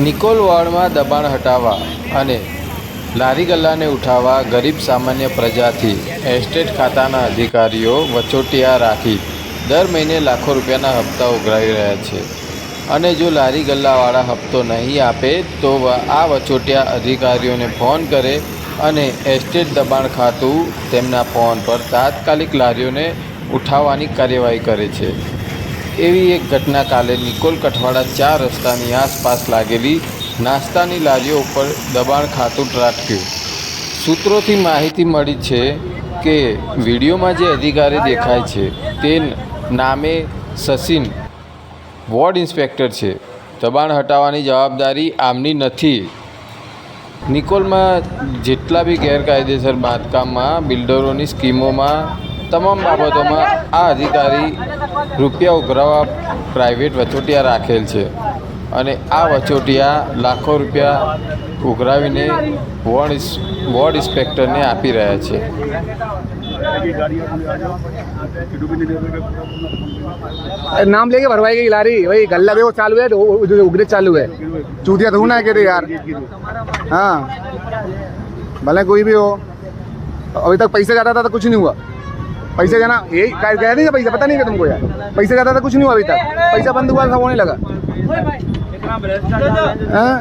નિકોલ વોર્ડમાં દબાણ હટાવવા અને લારી ગલ્લાને ઉઠાવવા ગરીબ સામાન્ય પ્રજાથી એસ્ટેટ ખાતાના અધિકારીઓ વચોટિયા રાખી દર મહિને લાખો રૂપિયાના હપ્તા ઉઘરાવી રહ્યા છે. અને જો લારી ગલ્લાવાળા હપ્તો નહીં આપે તો આ વચોટિયા અધિકારીઓને ફોન કરે અને એસ્ટેટ દબાણ ખાતું તેમના ફોન પર તાત્કાલિક લારીઓને ઉઠાવવાની કાર્યવાહી કરે છે. એવી એક ઘટના કાલે નિકોલ કઠવાડા ચાર રસ્તાની આસપાસ લાગેલી નાસ્તાની લારીઓ ઉપર દબાણ ખાતું ત્રાટક્યું. સૂત્રોથી માહિતી મળી છે કે વિડીયોમાં જે અધિકારી દેખાય છે તે નામે સચિન વોર્ડ ઇન્સ્પેક્ટર છે. દબાણ હટાવવાની જવાબદારી આમની નથી. નિકોલમાં જેટલા બી ગેરકાયદેસર બાંધકામમાં બિલ્ડરોની સ્કીમોમાં તમામ બાબતોમાં આ અધિકારી રૂપિયા ઉઘરાવવા પ્રાઇવેટ વચોટિયા રાખેલ છે અને આ વચોટિયા લાખો રૂપિયા ઉઘરાવીને વોર્ડ ઇન્સ- વોર્ડ ઇન્સ્પેક્ટરને આપી રહ્યા છે नाम लेके भरवाई गई लारी वही गल्ला भी वो चालू है तो वो- वो उगरे चालू है चूतिया तो ना के यार हाँ भले कोई भी हो अभी तक पैसे जाता था तो कुछ नहीं हुआ पैसे जाना यही कह गया नहीं पैसा पता नहीं क्या तुमको यार पैसे जाता था कुछ नहीं हुआ अभी तक पैसा बंद हुआ था होने लगा हाँ?